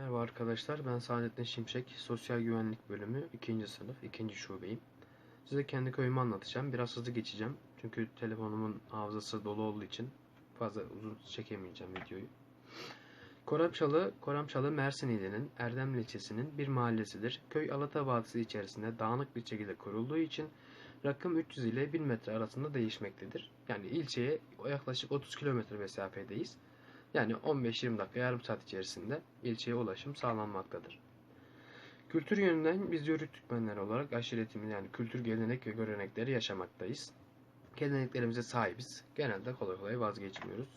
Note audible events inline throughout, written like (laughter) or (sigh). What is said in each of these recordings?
Merhaba arkadaşlar, ben Saadettin Şimşek, Sosyal Güvenlik Bölümü 2. sınıf, 2. şubeyim. Size kendi köyümü anlatacağım. Biraz hızlı geçeceğim. Çünkü telefonumun hafızası dolu olduğu için fazla uzun çekemeyeceğim videoyu. Koramçalı, Koramçalı Mersin ilinin Erdemli ilçesinin bir mahallesidir. Köy Alata Vadisi içerisinde dağınık bir şekilde kurulduğu için rakım 300 ile 1000 metre arasında değişmektedir. Yani ilçeye yaklaşık 30 kilometre mesafedeyiz. Yani 15-20 dakika yarım saat içerisinde ilçeye ulaşım sağlanmaktadır. Kültür yönünden biz Yörük Türkmenleri olarak aşiretimiz yani kültür, gelenek ve görenekleri yaşamaktayız. Geleneklerimize sahibiz. Genelde kolay kolay vazgeçmiyoruz.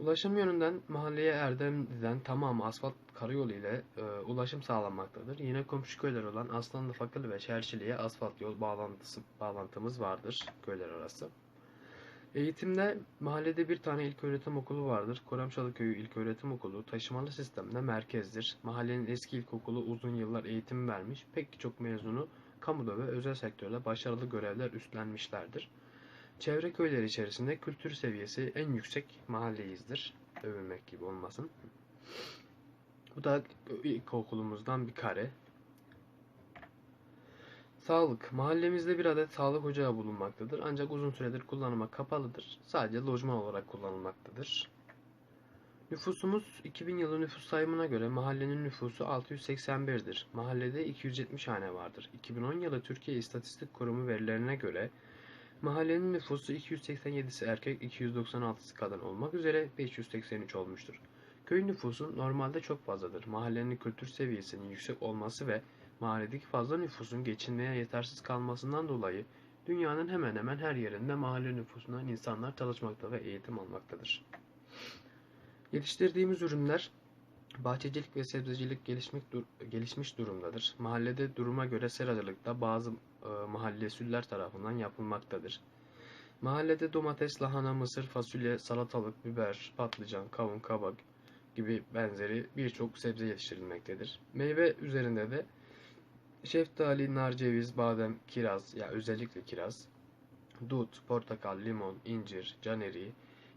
Ulaşım yönünden mahalleye Erdemli'den tamamı asfalt karayolu ile e, ulaşım sağlanmaktadır. Yine komşu köyler olan Aslanlı, Fakılı ve Çerçili'ye asfalt yol bağlantısı, bağlantımız vardır köyler arası. Eğitimde mahallede bir tane ilköğretim okulu vardır. Koramçalı Köyü İlköğretim Okulu taşımalı sistemde merkezdir. Mahallenin eski ilkokulu uzun yıllar eğitim vermiş. Pek çok mezunu kamuda ve özel sektörde başarılı görevler üstlenmişlerdir. Çevre köyler içerisinde kültür seviyesi en yüksek mahalleyizdir. Övünmek gibi olmasın. Bu da ilkokulumuzdan bir kare. Sağlık. Mahallemizde bir adet sağlık ocağı bulunmaktadır. Ancak uzun süredir kullanıma kapalıdır. Sadece lojman olarak kullanılmaktadır. Nüfusumuz 2000 yılı nüfus sayımına göre mahallenin nüfusu 681'dir. Mahallede 270 hane vardır. 2010 yılı Türkiye İstatistik Kurumu verilerine göre mahallenin nüfusu 287'si erkek, 296'sı kadın olmak üzere 583 olmuştur. Köy nüfusu normalde çok fazladır. Mahallenin kültür seviyesinin yüksek olması ve mahalledeki fazla nüfusun geçinmeye yetersiz kalmasından dolayı dünyanın hemen hemen her yerinde mahalle nüfusundan insanlar çalışmakta ve eğitim almaktadır. Yetiştirdiğimiz ürünler bahçecilik ve sebzecilik gelişmiş, gelişmiş durumdadır. Mahallede duruma göre seracılıkta bazı e, mahalle süller tarafından yapılmaktadır. Mahallede domates, lahana, mısır, fasulye, salatalık, biber, patlıcan, kavun, kabak gibi benzeri birçok sebze yetiştirilmektedir. Meyve üzerinde de şeftali, nar, ceviz, badem, kiraz ya özellikle kiraz, dut, portakal, limon, incir, caneri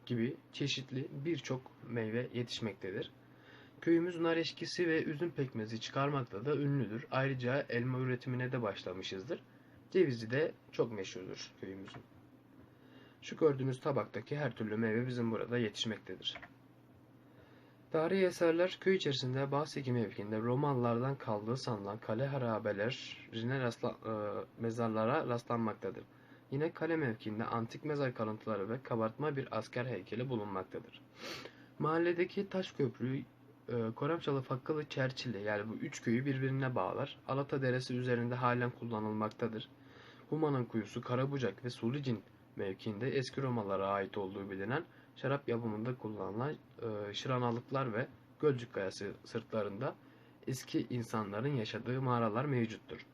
gibi çeşitli birçok meyve yetişmektedir. Köyümüz nar eşkisi ve üzüm pekmezi çıkarmakta da ünlüdür. Ayrıca elma üretimine de başlamışızdır. Cevizi de çok meşhurdur köyümüzün. Şu gördüğünüz tabaktaki her türlü meyve bizim burada yetişmektedir. Tarihi eserler köy içerisinde Bahseki mevkiinde Romalılardan kaldığı sanılan kale harabelerine rastla, e, mezarlara rastlanmaktadır. Yine kale mevkiinde antik mezar kalıntıları ve kabartma bir asker heykeli bulunmaktadır. Mahalledeki taş köprü e, Koramçalı, Fakkalı, Çerçili yani bu üç köyü birbirine bağlar. Alata Deresi üzerinde halen kullanılmaktadır. Humanın kuyusu, Karabucak ve Sulicin mevkiinde eski Romalılara ait olduğu bilinen şarap yapımında kullanılan e, şıranalıklar ve Gölcük Kayası sırtlarında eski insanların yaşadığı mağaralar mevcuttur.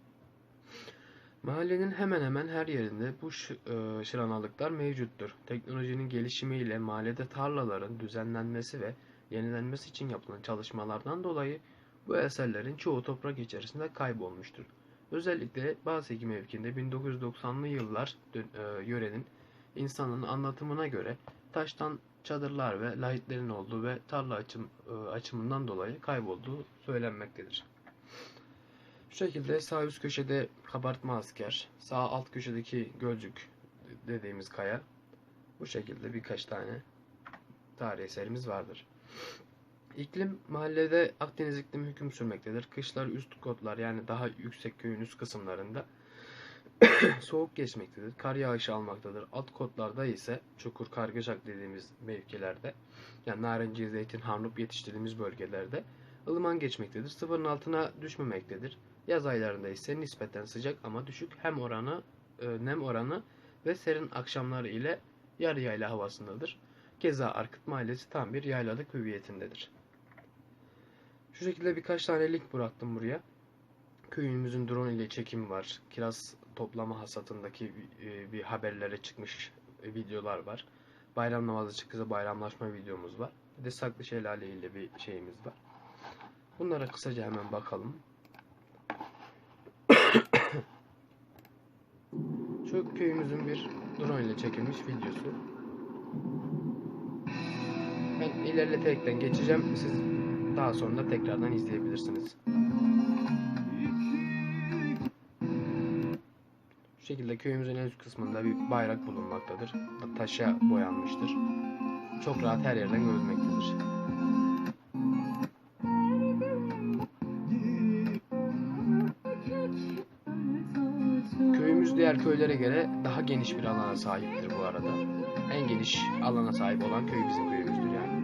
Mahallenin hemen hemen her yerinde bu e, şıranalıklar mevcuttur. Teknolojinin gelişimiyle mahallede tarlaların düzenlenmesi ve yenilenmesi için yapılan çalışmalardan dolayı bu eserlerin çoğu toprak içerisinde kaybolmuştur. Özellikle Bağseki mevkinde 1990'lı yıllar e, yörenin insanın anlatımına göre taştan çadırlar ve lahitlerin olduğu ve tarla açım, e, açımından dolayı kaybolduğu söylenmektedir. Şu şekilde sağ üst köşede kabartma asker, sağ alt köşedeki gölcük dediğimiz kaya. Bu şekilde birkaç tane tarih eserimiz vardır. İklim mahallede Akdeniz iklimi hüküm sürmektedir. Kışlar üst kotlar yani daha yüksek köyün üst kısımlarında (coughs) soğuk geçmektedir. Kar yağışı almaktadır. Alt kotlarda ise çukur kargıcak dediğimiz mevkilerde yani narenciye, zeytin, harnup yetiştirdiğimiz bölgelerde ılıman geçmektedir. Sıfırın altına düşmemektedir. Yaz aylarında ise nispeten sıcak ama düşük hem oranı e, nem oranı ve serin akşamları ile yarı yayla havasındadır. Keza Arkıt Mahallesi tam bir yaylalık hüviyetindedir. Şu şekilde birkaç tane link bıraktım buraya. Köyümüzün drone ile çekimi var. Kiraz toplama hasatındaki e, bir haberlere çıkmış e, videolar var. Bayram namazı çıkıza bayramlaşma videomuz var. Bir de Saklı Şelale ile bir şeyimiz var. Bunlara kısaca hemen bakalım. (coughs) Şu köyümüzün bir drone ile çekilmiş videosu. Ben ilerleterekten geçeceğim. Siz daha sonra tekrardan izleyebilirsiniz. Şekilde köyümüzün en üst kısmında bir bayrak bulunmaktadır. Taşa boyanmıştır. Çok rahat her yerden görülmektedir. Köyümüz diğer köylere göre daha geniş bir alana sahiptir bu arada. En geniş alana sahip olan köy bizim köyümüzdür yani.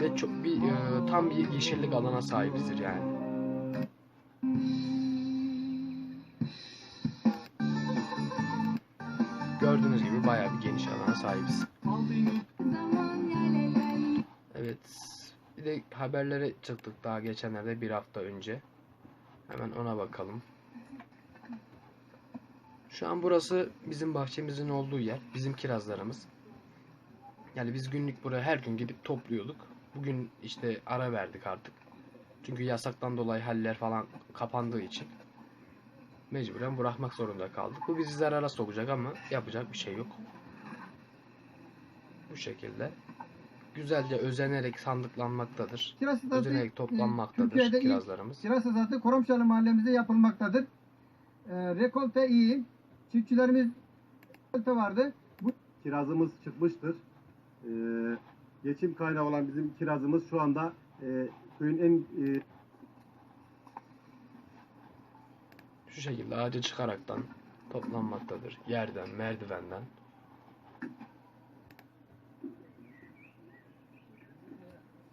Ve çok bir e, tam bir yeşillik alana sahibizdir yani. Gördüğünüz gibi bayağı bir geniş alana sahibiz. Evet. Bir de haberlere çıktık daha geçenlerde bir hafta önce. Hemen ona bakalım. Şu an burası bizim bahçemizin olduğu yer. Bizim kirazlarımız. Yani biz günlük buraya her gün gidip topluyorduk. Bugün işte ara verdik artık. Çünkü yasaktan dolayı haller falan kapandığı için mecburen bırakmak zorunda kaldık. Bu bizi zarara sokacak ama yapacak bir şey yok. Bu şekilde. Güzelce özenerek sandıklanmaktadır. Kiraz satı Özenerek toplanmaktadır Türkiye'de kirazlarımız. kiraz satı Koromşalı mahallemizde yapılmaktadır. Ee, rekolte iyi. Çiftçilerimiz rekolte vardı. kirazımız çıkmıştır. Ee, geçim kaynağı olan bizim kirazımız şu anda e, köyün en e, Şu şekilde ağaca çıkaraktan toplanmaktadır. Yerden, merdivenden.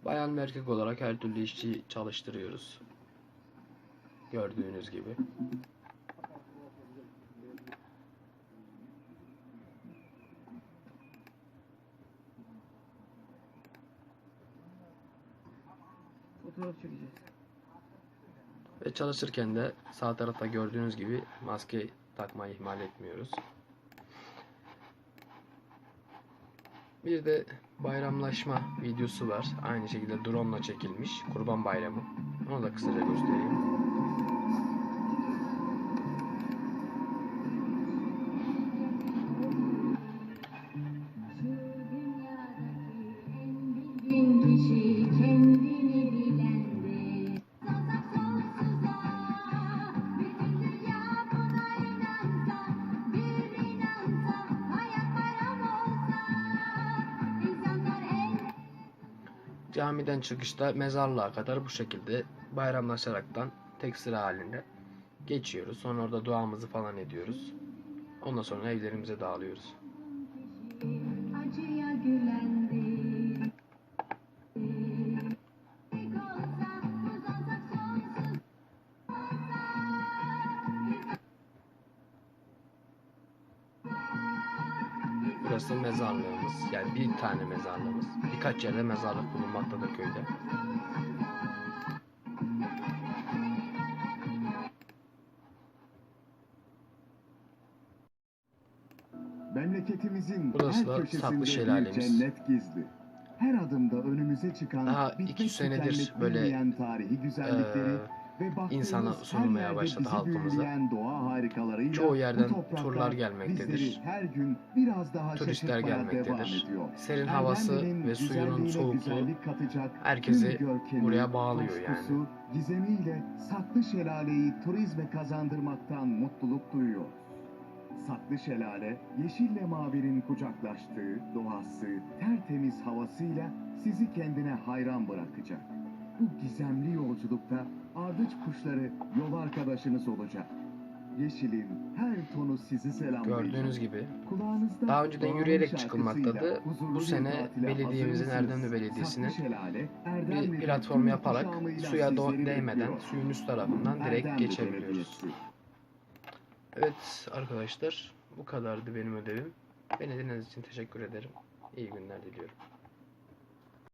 Bayan ve erkek olarak her türlü işçi çalıştırıyoruz. Gördüğünüz gibi. Fotoğraf çekeceğiz. Ve çalışırken de sağ tarafta gördüğünüz gibi maske takmayı ihmal etmiyoruz. Bir de bayramlaşma videosu var. Aynı şekilde drone ile çekilmiş. Kurban Bayramı. Onu da kısaca göstereyim. Bin kişi Camiden çıkışta mezarlığa kadar bu şekilde bayramlaşaraktan tek sıra halinde geçiyoruz. Sonra orada duamızı falan ediyoruz. Ondan sonra evlerimize dağılıyoruz. Burası mezarlığımız. Yani bir tane mezarlığımız. Birkaç yerde mezarlık bulunmaktadır köyde. Memleketimizin Burası her da köşesinde Saklı bir Şelalemiz. cennet gizli. Her adımda önümüze çıkan Daha bitmek iki senedir tükenmek böyle, bilmeyen tarihi güzellikleri Ee, baktığımız insana sunulmaya başladı halkımıza. Çoğu yerden turlar gelmektedir. her gün biraz daha Turistler gelmektedir. Serin havası ve suyunun soğukluğu herkesi buraya bağlıyor yani. Gizemiyle Saklı Şelale'yi turizme kazandırmaktan mutluluk duyuyor. Saklı Şelale, yeşille mavinin kucaklaştığı doğası, tertemiz havasıyla sizi kendine hayran bırakacak. Bu gizemli yolculukta ardıç kuşları yol arkadaşınız olacak. Yeşilin her tonu sizi selamlayacak. Gördüğünüz gibi Kulağınızda Daha önceden yürüyerek çıkılmaktadı. Bu sene belediyemizin? Erdemli Belediyesi'nin bir platform yaparak suya do- sizleri değmeden suyun üst tarafından direkt geçebiliyoruz. Evet arkadaşlar bu kadardı benim ödevim. Beni dinlediğiniz için teşekkür ederim. İyi günler diliyorum.